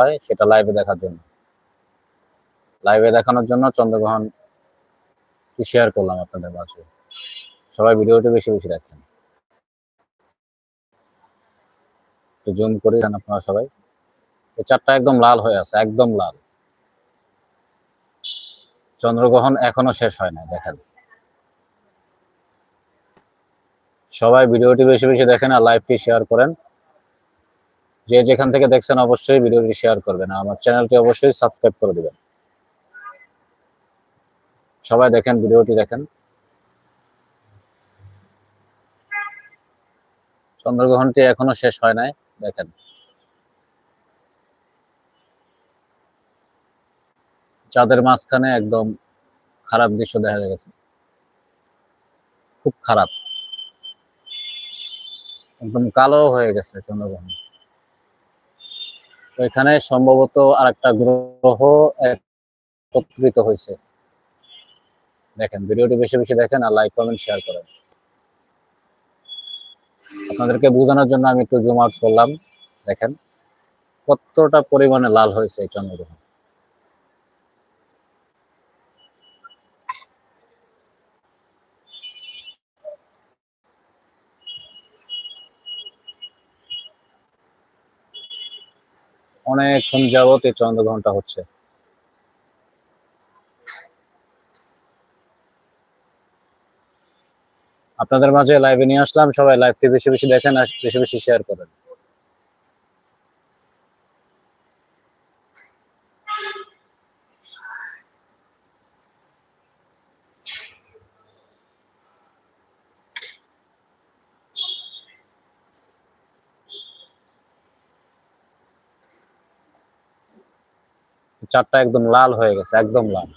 হয় সেটা লাইভে দেখার জন্য। লাইভে দেখানোর জন্য চন্দ্রগ্রহণ শেয়ার করলাম আপনাদের মাঝে? সবাই ভিডিওটি বেশি বেশি দেখেন। একটু জুম করে দেন আপনারা সবাই। এই চারটা একদম লাল হয়ে আছে, একদম লাল। চন্দ্রগ্রহণ এখনও শেষ হয় না দেখেন। সবাই ভিডিওটি বেশি বেশি দেখেন আর লাইভটি শেয়ার করেন। যে যেখান থেকে দেখছেন অবশ্যই ভিডিওটি শেয়ার করবেন আমার চ্যানেলটি অবশ্যই সাবস্ক্রাইব করে দিবেন। সবাই দেখেন, ভিডিওটি দেখেন। চন্দ্রগ্রহণটি এখনও শেষ হয় নাই, দেখেন। চাঁদের মাঝখানে একদম খারাপ দৃশ্য দেখা গেছে। খুব খারাপ। একদম কালো হয়ে গেছে চন্দ্রগ্রহণ। এখানে সম্ভবত আর একটা গ্রহ একত্রিত হয়েছে। দেখেন, ভিডিওটি বেশি বেশি দেখেন আর লাইক কমেন্ট শেয়ার করেন। আপনাদেরকে বোঝানোর জন্য আমি একটু জুম আউট করলাম। দেখেন, কতটা পরিমাণে লাল হয়েছে এই চন্দ্রগ্রহণ অনেকক্ষণ যাবত এই চন্দ্রগ্রহণটা হচ্ছে। আপনাদের মাঝে লাইভে নিয়ে আসলাম, সবাই লাইভটি বেশি বেশি দেখেন আর বেশি বেশি শেয়ার করেন। চারটা একদম লাল হয়ে গেছে একদম লাল।